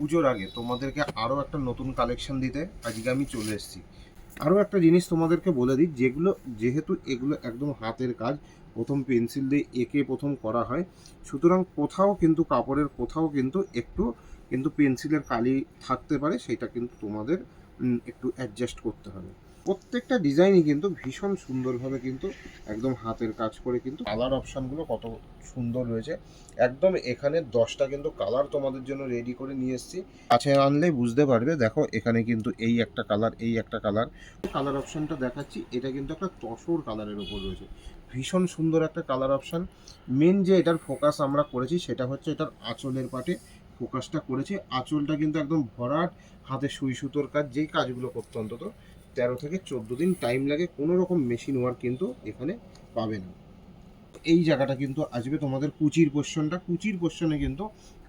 পুজোর আগে তোমাদেরকে আরও একটা নতুন কালেকশন দিতে আজকে আমি চলে এসেছি। আরও একটা জিনিস তোমাদেরকে বলে দিই, যেগুলো, যেহেতু এগুলো একদম হাতের কাজ, প্রথম পেন্সিল দিয়ে এঁকে প্রথম করা হয়, সুতরাং কোথাও কিন্তু, কাপড়ের কোথাও কিন্তু একটু, কিন্তু পেন্সিলের কালি থাকতে পারে, সেটা কিন্তু তোমাদের একটু অ্যাডজাস্ট করতে হবে। প্রত্যেকটা ডিজাইনই কিন্তু ভীষণ সুন্দরভাবে কিন্তু একদম হাতের কাজ করে কিন্তু কালার অপশানগুলো কত সুন্দর রয়েছে। একদম এখানে দশটা কিন্তু কালার তোমাদের জন্য রেডি করে নিয়ে এসেছি। কাছে আনলে বুঝতে পারবে, দেখো এখানে কিন্তু এই একটা কালার এই একটা কালার কালার অপশানটা দেখাচ্ছি, এটা কিন্তু একটা তসর কালারের ওপর রয়েছে। ভীষণ সুন্দর একটা কালার অপশান মেন যে এটার ফোকাস আমরা করেছি, সেটা হচ্ছে এটার আঁচলের পাটে ফোকাসটা করেছি, আঁচলটা কিন্তু একদম ভরাট, হাতে সুই সুতোর কাজ, যেই কাজগুলো করতে অন্তত, তেরো থেকে চোদ্দ দিন টাইম লাগে, কোনো রকম মেশিন ওয়ার্ক কিন্তু এখানে পাবে না। এই জায়গাটা কিন্তু আসবে তোমাদের কুচির পোর্শনটা কুচির পোর্শনে কিন্তু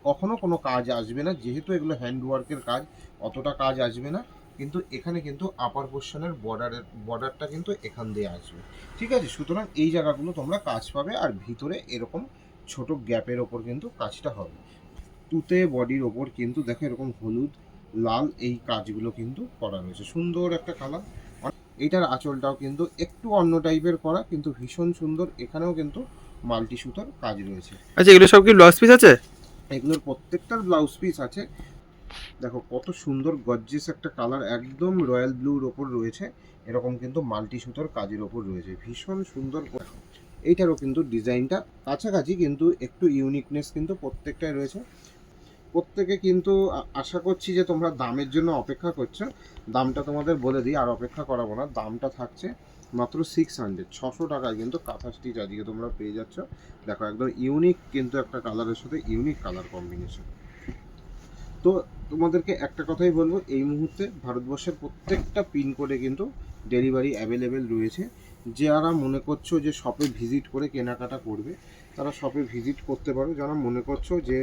কখনো কোনো কাজ আসবে না, যেহেতু এগুলো হ্যান্ড ওয়ার্কের কাজ, অতটা কাজ আসবে না। কিন্তু এখানে কিন্তু আপার পোর্শনের বর্ডারের বর্ডারটা কিন্তু এখান দিয়ে আসবে। ঠিক আছে? সুতরাং এই জায়গাগুলো তোমরা কাজ পাবে, আর ভিতরে এরকম ছোট গ্যাপের ওপর কিন্তু কাজটা হবে। তুতে বডির ওপর কিন্তু দেখো এরকম হলুদ লাল এই কাজগুলো কিন্তু করা রয়েছে। সুন্দর একটা কালার এইটার আঁচলটাও কিন্তু একটু অন্য টাইপের করা কিন্তু ভীষণ সুন্দর। এখানেও কিন্তু মাল্টি সুতোর কাজ রয়েছে। আচ্ছা এগুলো সব কি ব্লাউজ পিস আছে? এগুলোর প্রত্যেকটার ব্লাউজ পিস আছে। দেখো কত সুন্দর গজ্জেস একটা কালার একদম রয়্যাল ব্লুর ওপর রয়েছে। এরকম কিন্তু মাল্টি সুতোর কাজের ওপর রয়েছে। ভীষণ সুন্দর এইটারও কিন্তু ডিজাইনটা। কাছাকাছি কিন্তু একটু ইউনিকনেস কিন্তু প্রত্যেকটাই রয়েছে। প্রত্যেকে কিন্তু আশা করছি যে তোমরা দামের জন্য অপেক্ষা করছ। দামটা তোমাদের বলে দিই, আর অপেক্ষা করাবো না। দামটা থাকছে মাত্র সিক্স হান্ড্রেড ছশো টাকায় কিন্তু কাঁথা স্টিচ আজকে তোমরা পেয়ে যাচ্ছ। দেখো, একদম ইউনিক কিন্তু একটা কালারের সাথে ইউনিক কালার কম্বিনেশন তো তোমাদেরকে একটা কথাই বলব, এই মুহূর্তে ভারতবর্ষের প্রত্যেকটা পিনকোডে কিন্তু ডেলিভারি অ্যাভেলেবেল রয়েছে। যারা মনে করছ যে শপে ভিজিট করে কেনাকাটা করবে, তারা শপে ভিজিট করতে পারো যারা মনে করছ যে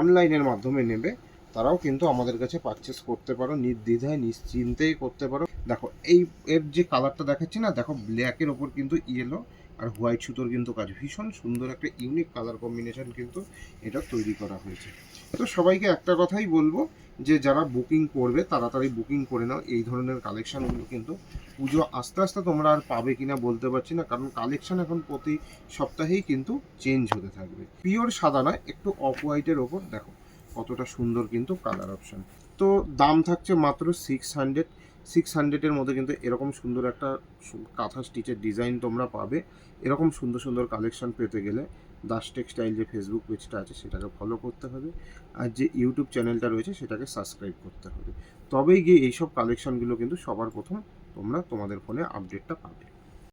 অনলাইনের মাধ্যমে নেবে, তারাও কিন্তু আমাদের কাছে পারচেস করতে পারো। নির্দ্বিধায়, নিশ্চিন্তেই করতে পারো। দেখো, এই, এর যে কালারটা দেখাচ্ছি না, দেখো ব্ল্যাকের ওপর কিন্তু ইয়েলো আর হোয়াইট সুতোর কিন্তু কাজ। ভীষণ সুন্দর একটা ইউনিক কালার কম্বিনেশন কিন্তু এটা তৈরি করা হয়েছে। তো সবাইকে একটা কথাই বলব যে, যারা বুকিং করবে, তাড়াতাড়ি বুকিং করে নাও। এই ধরনের কালেকশানগুলো কিন্তু পুজো আস্তে আস্তে তোমরা আর পাবে কিনা বলতে পারছি না, কারণ কালেকশান এখন প্রতি সপ্তাহেই কিন্তু চেঞ্জ হতে থাকবে। পিওর সাদা নয়, একটু অফ হোয়াইটের ওপর। দেখো, কতটা সুন্দর কিন্তু কালার অপশন তো দাম থাকছে মাত্র সিক্স হান্ড্রেড সিক্স হান্ড্রেডের মধ্যে কিন্তু এরকম সুন্দর একটা কাঁথা স্টিচের ডিজাইন তোমরা পাবে। এরকম সুন্দর সুন্দর কালেকশন পেতে গেলে দাস টেক্সটাইল যে ফেসবুক পেজটা আছে সেটাকে ফলো করতে হবে আর যে ইউটিউব চ্যানেলটা রয়েছে সেটাকে সাবস্ক্রাইব করতে হবে। তবেই গিয়ে এইসব কালেকশনগুলো কিন্তু সবার প্রথম তোমরা তোমাদের ফোনে আপডেটটা পাবে।